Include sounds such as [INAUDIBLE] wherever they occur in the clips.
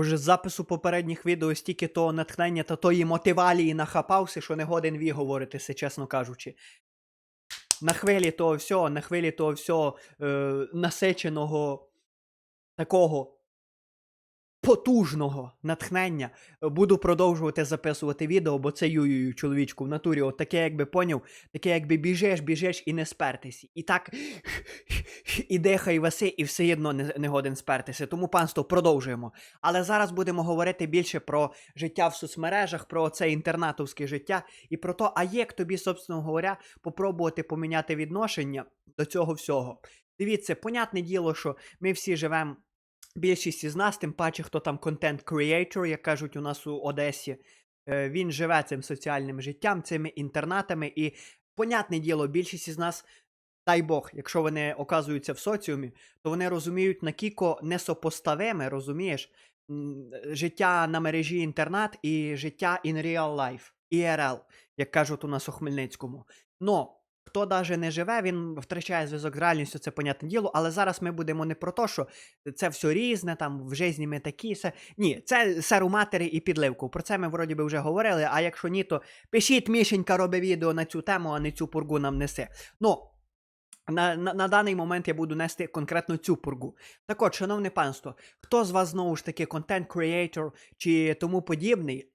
Уже з запису попередніх відео стільки того натхнення та тої мотивалії нахапався, що не годен ві говоритися, чесно кажучи. На хвилі того всього, на хвилі того всього е, насиченого такого потужного натхнення е, буду продовжувати записувати відео, бо це юю чоловічку в натурі. От таке, якби поняв, таке, якби біжеш, біжеш і не спертися. І так і дихай васи, і все одно не, не годен спертися. Тому, панство, продовжуємо. Але зараз будемо говорити більше про життя в соцмережах, про це інтернатовське життя і про то, а як тобі, собственно говоря, попробувати поміняти відношення до цього всього. Дивіться, понятне діло, що ми всі живемо. Більшість із нас, тим паче, хто там контент creator, як кажуть у нас у Одесі, е, він живе цим соціальним життям, цими інтернатами. І, понятне діло, більшість із нас, дай Бог, якщо вони оказуються в соціумі, то вони розуміють накіко несопоставиме, розумієш, життя на мережі інтернат і життя in real life, IRL, як кажуть у нас у Хмельницькому. Но хто навіть не живе, він втрачає зв'язок з реальністю, це понятне діло. Але зараз ми будемо не про те, що це все різне, там в житті ми такі. Все. Ні, це серу матері і підливку. Про це ми вроді би вже говорили. А якщо ні, то пишіть Мішенька робить відео на цю тему, а не цю пургу нам несе. Ну. На, на, на даний момент я буду нести конкретно цю пургу. Так от, шановне панство, хто з вас знову ж таки контент-креатор чи тому подібний,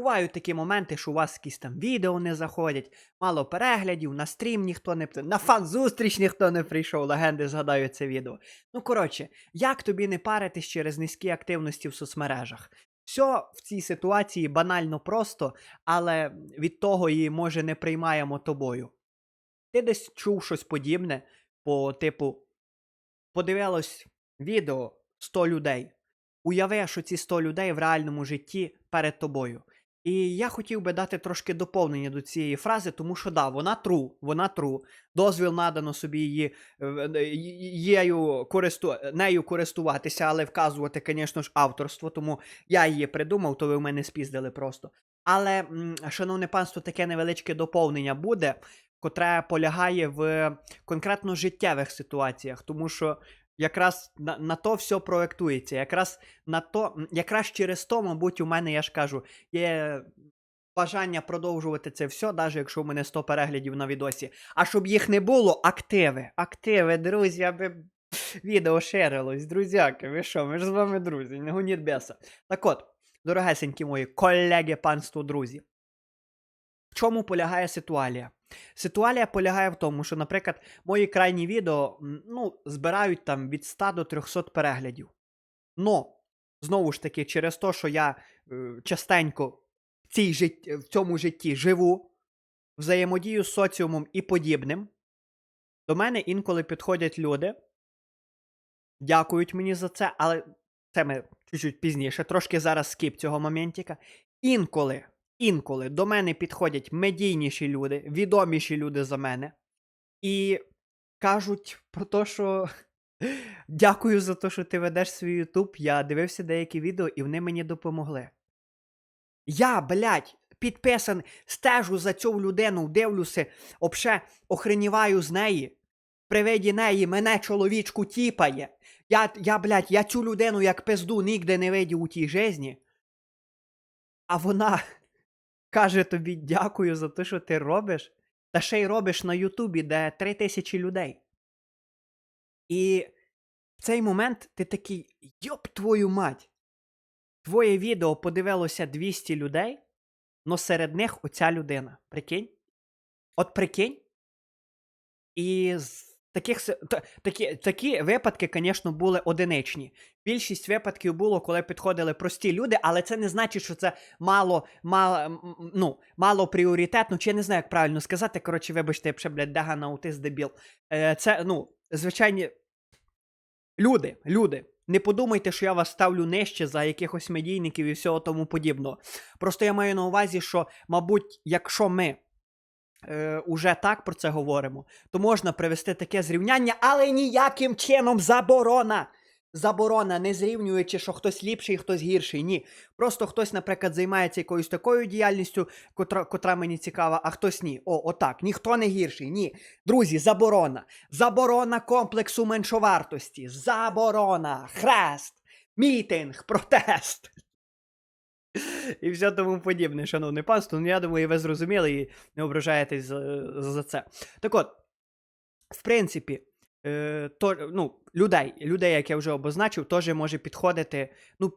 Бувають такі моменти, що у вас якісь там відео не заходять, мало переглядів, на стрім ніхто не на фан-зустріч ніхто не прийшов, легенди згадають це відео. Ну, коротше, як тобі не паритись через низькі активності в соцмережах? Все в цій ситуації банально просто, але від того її, може, не приймаємо тобою. Ти десь чув щось подібне, по типу, подивилось відео 100 людей. Уяви, що ці 100 людей в реальному житті перед тобою. І я хотів би дати трошки доповнення до цієї фрази, тому що да, вона тру, вона тру. Дозвіл надано собі її е, е, її користу, нею користуватися, але вказувати, звісно ж, авторство, тому я її придумав, то ви в мене спіздили просто. Але, шановне панство, таке невеличке доповнення буде, котре полягає в конкретно життєвих ситуаціях, тому що якраз на, на то все проектується. Якраз на то, якраз через то, мабуть, у мене, я ж кажу, є бажання продовжувати це все, навіть якщо у мене 100 переглядів на відосі. А щоб їх не було, активи. Активи, друзі, аби відео шерилось. Друзяки, ви що, ми ж з вами друзі, не гоніть беса. Так от, дорогесенькі мої колеги, панство, друзі. В чому полягає ситуація? Ситуація полягає в тому, що, наприклад, мої крайні відео ну, збирають там від 100 до 300 переглядів. Но, знову ж таки, через те, що я е, частенько в, цій жит... в цьому житті живу, взаємодію з соціумом і подібним, до мене інколи підходять люди, дякують мені за це, але це ми чуть-чуть пізніше, трошки зараз скіп цього моментіка. Інколи, інколи до мене підходять медійніші люди, відоміші люди за мене, і кажуть про те, що [LAUGHS] дякую за те, що ти ведеш свій YouTube. Я дивився деякі відео, і вони мені допомогли. Я, блядь, підписан, стежу за цю людину, дивлюся, обше охреніваю з неї. При виді неї мене чоловічку тіпає. Я, я, блядь, я цю людину як пизду нігде не видів у тій житті. А вона каже тобі дякую за те, що ти робиш. Та ще й робиш на Ютубі, де три тисячі людей. І в цей момент ти такий, йоп твою мать. Твоє відео подивилося 200 людей, но серед них оця людина. Прикинь? От прикинь. І таких такі, такі випадки, звісно, були одиничні. Більшість випадків було, коли підходили прості люди, але це не значить, що це мало, мало, ну, мало пріоритетно, чи я не знаю, як правильно сказати. Коротше, вибачте, я ще, блядь, дега на аутист дебіл. Е, це, ну, звичайні. Люди, люди, не подумайте, що я вас ставлю нижче за якихось медійників і всього тому подібного. Просто я маю на увазі, що, мабуть, якщо ми е, уже так про це говоримо, то можна привести таке зрівняння, але ніяким чином заборона. Заборона, не зрівнюючи, що хтось ліпший, хтось гірший. Ні. Просто хтось, наприклад, займається якоюсь такою діяльністю, котра, котра мені цікава, а хтось ні. О, отак. Ніхто не гірший. Ні. Друзі, заборона. Заборона комплексу меншовартості. Заборона. Хрест. мітинг, протест. [LAUGHS] І все тому подібне, шановне панство. Ну, я думаю, ви зрозуміли і не ображаєтесь за, за це. Так от, в принципі, е, то, ну, людей, людей, як я вже обозначив, теж може підходити. Ну,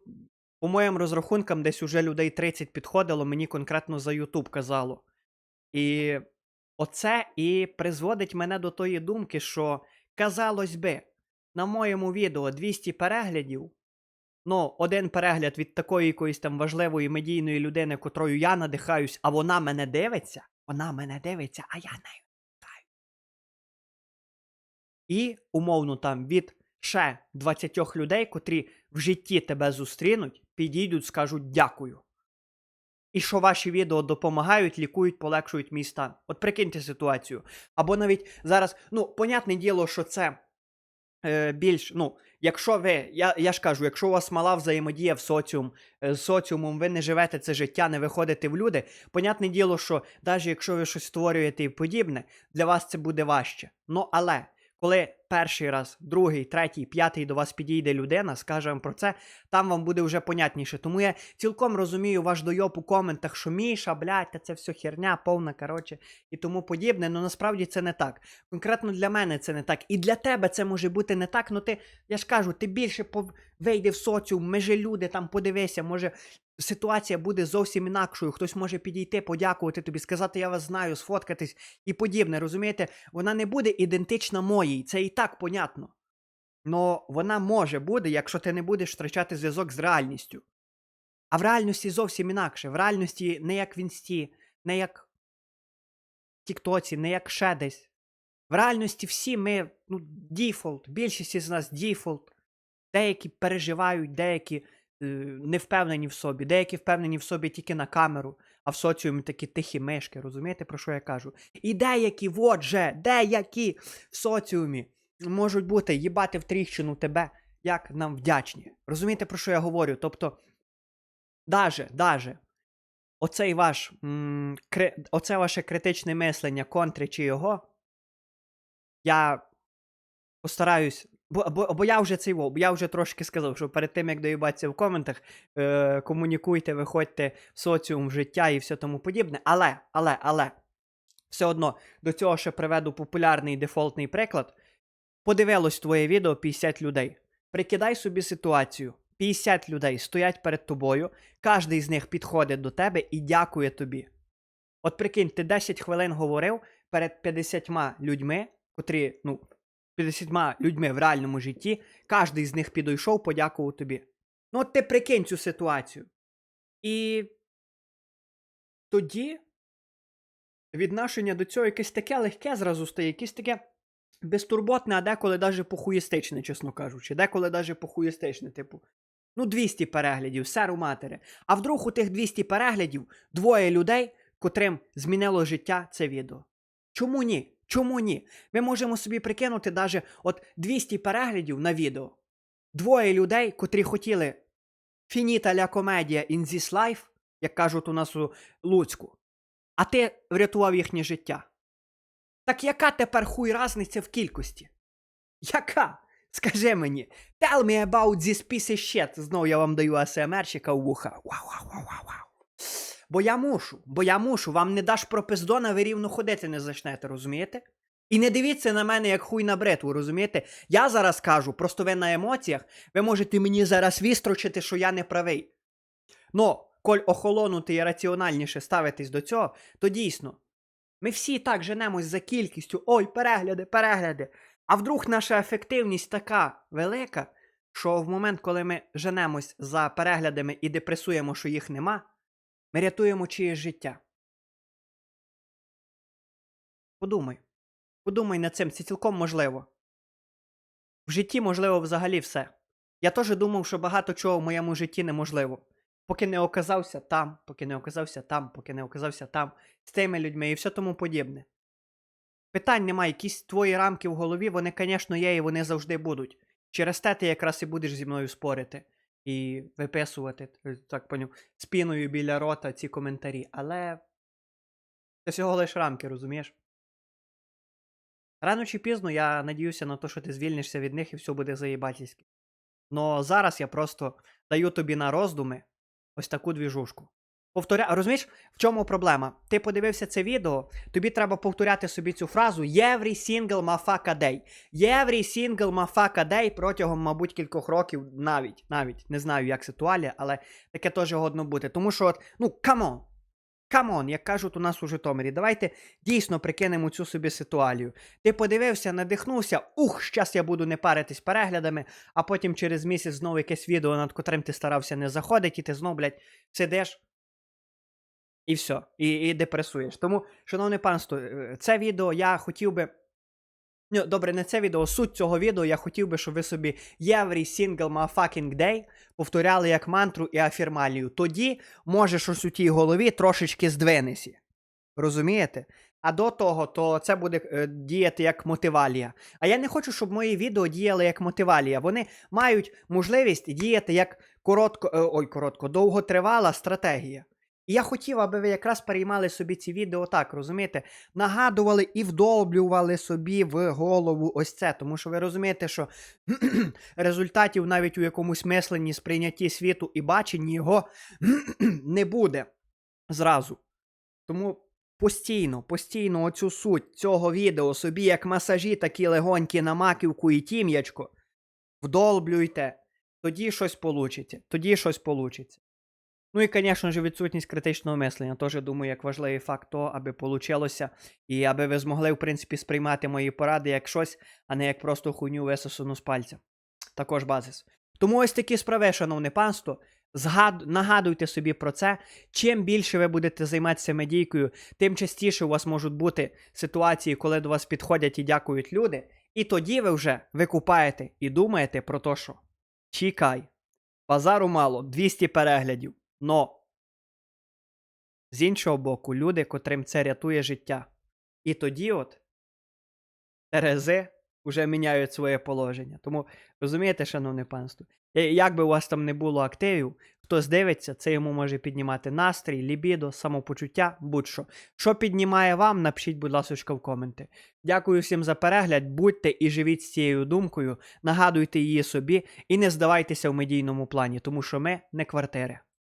по моїм розрахункам, десь уже людей 30 підходило, мені конкретно за YouTube казало. І оце і призводить мене до тої думки, що, казалось би, на моєму відео 200 переглядів. Ну, один перегляд від такої якоїсь там важливої медійної людини, котрою я надихаюсь, а вона мене дивиться. Вона мене дивиться, а я нею надихаю. І, умовно, там від ще 20 людей, котрі в житті тебе зустрінуть, підійдуть, скажуть дякую. І що ваші відео допомагають, лікують, полегшують мій стан. От прикиньте ситуацію. Або навіть зараз, ну, понятне діло, що це е, більш, ну, якщо ви, я, я ж кажу, якщо у вас мала взаємодія в соціум, е, з соціумом, ви не живете це життя, не виходите в люди, понятне діло, що навіть якщо ви щось створюєте і подібне, для вас це буде важче. Ну, але коли перший раз, другий, третій, п'ятий до вас підійде людина, скаже вам про це, там вам буде вже понятніше. Тому я цілком розумію ваш дойоб у коментах, що Міша, блядь, та це все херня, повна, коротше, і тому подібне. Ну насправді це не так. Конкретно для мене це не так. І для тебе це може бути не так. Ну ти, я ж кажу, ти більше пов... вийди в соціум, межи люди, там подивися, може. Ситуація буде зовсім інакшою. Хтось може підійти, подякувати тобі, сказати, я вас знаю, сфоткатись і подібне. Розумієте, вона не буде ідентична моїй, це і так понятно. Но вона може бути, якщо ти не будеш втрачати зв'язок з реальністю. А в реальності зовсім інакше. В реальності не як в інсті, не як в Тіктоці, не як ще десь. В реальності всі ми, ну, діфолт, більшість із нас діфолт. Деякі переживають, деякі не впевнені в собі, деякі впевнені в собі тільки на камеру, а в соціумі такі тихі мишки. Розумієте, про що я кажу? І деякі, от же, деякі в соціумі можуть бути їбати в тріщину тебе, як нам вдячні. Розумієте, про що я говорю? Тобто, даже, даже, оцей ваш, м, кри, оце ваше критичне мислення, контри чи його, я постараюсь. Бо, бо, бо я вже цей бо я вже трошки сказав, що перед тим, як доїбатися в коментах, е, комунікуйте, виходьте в соціум, в життя і все тому подібне. Але, але, але, все одно до цього ще приведу популярний дефолтний приклад. Подивилось твоє відео 50 людей. Прикидай собі ситуацію. 50 людей стоять перед тобою, кожен з них підходить до тебе і дякує тобі. От прикинь, ти 10 хвилин говорив перед 50 людьми, котрі, ну, 50 людьми в реальному житті, кожен з них підійшов, подякував тобі. Ну, от ти прикинь цю ситуацію. І тоді відношення до цього якесь таке легке зразу стає, якесь таке безтурботне, а деколи навіть похуїстичне, чесно кажучи. Деколи навіть похуїстичне, типу. Ну, 200 переглядів, серу матері. А вдруг у тих 200 переглядів двоє людей, котрим змінило життя це відео. Чому ні? Чому ні? Ми можемо собі прикинути навіть от 200 переглядів на відео. Двоє людей, котрі хотіли фініта ля комедія in this life, як кажуть у нас у Луцьку, а ти врятував їхнє життя. Так яка тепер хуй разниця в кількості? Яка? Скажи мені. Tell me about this piece of shit. Знову я вам даю АСМРщика у вуха. Вау, Бо я мушу, бо я мушу. Вам не даш про пиздона, ви рівно ходити не зачнете, розумієте? І не дивіться на мене як хуй на бритву, розумієте? Я зараз кажу, просто ви на емоціях, ви можете мені зараз вістрочити, що я не правий. Но, коль охолонути і раціональніше ставитись до цього, то дійсно, ми всі так женемось за кількістю, ой, перегляди, перегляди. А вдруг наша ефективність така велика, що в момент, коли ми женемось за переглядами і депресуємо, що їх нема, ми рятуємо чиєсь життя. Подумай. Подумай над цим, це цілком можливо. В житті можливо взагалі все. Я теж думав, що багато чого в моєму житті неможливо. Поки не оказався там, поки не оказався там, поки не оказався там, з тими людьми і все тому подібне. Питань немає, якісь твої рамки в голові, вони, звісно, є і вони завжди будуть. Через те ти якраз і будеш зі мною спорити і виписувати, е, так поняв, спіною біля рота ці коментарі. Але це всього лиш рамки, розумієш? Рано чи пізно я надіюся на те, що ти звільнишся від них і все буде заєбатівськи. Но зараз я просто даю тобі на роздуми ось таку двіжушку. Повторя... Розумієш, в чому проблема? Ти подивився це відео, тобі треба повторяти собі цю фразу Every single motherfucker day. Every single motherfucker day протягом, мабуть, кількох років навіть, навіть. Не знаю, як ситуація, але таке теж годно бути. Тому що, от, ну, камон. Камон, як кажуть у нас у Житомирі, давайте дійсно прикинемо цю собі ситуацію. Ти подивився, надихнувся, ух, щас я буду не паритись переглядами, а потім через місяць знову якесь відео, над котрим ти старався не заходить, і ти знов, блядь, сидиш. І все, і, і депресуєш. Тому, шановне панство, е, це відео я хотів би. Ну, добре, не це відео, суть цього відео я хотів би, щоб ви собі every single motherfucking day повторяли як мантру і афірмалію. Тоді може щось у тій голові трошечки здвинеться. Розумієте? А до того, то це буде е, діяти як мотивалія. А я не хочу, щоб мої відео діяли як мотивалія. Вони мають можливість діяти як коротко, е, ой, коротко, довготривала стратегія. І я хотів, аби ви якраз переймали собі ці відео так, розумієте? Нагадували і вдовблювали собі в голову ось це. Тому що ви розумієте, що [CLEARS THROAT] результатів навіть у якомусь мисленні, сприйнятті світу і баченні його [CLEARS THROAT] не буде зразу. Тому постійно, постійно оцю суть цього відео собі як масажі такі легонькі на маківку і тім'ячко вдолблюйте, тоді щось получиться, тоді щось получиться. Ну і, звісно ж, відсутність критичного мислення. Теж думаю, як важливий факт того, аби получилося, і аби ви змогли, в принципі, сприймати мої поради як щось, а не як просто хуйню висосану з пальця. Також базис. Тому ось такі справи, шановне панство. Згад... Нагадуйте собі про це. Чим більше ви будете займатися медійкою, тим частіше у вас можуть бути ситуації, коли до вас підходять і дякують люди. І тоді ви вже викупаєте і думаєте про те, що чекай, базару мало, 200 переглядів. Но з іншого боку, люди, котрим це рятує життя. І тоді от Терези вже міняють своє положення. Тому розумієте, шановне панство, як би у вас там не було активів, хтось дивиться, це йому може піднімати настрій, лібідо, самопочуття, будь-що. Що піднімає вам, напишіть, будь ласка, в коменти. Дякую всім за перегляд. Будьте і живіть з цією думкою, нагадуйте її собі і не здавайтеся в медійному плані, тому що ми не квартири.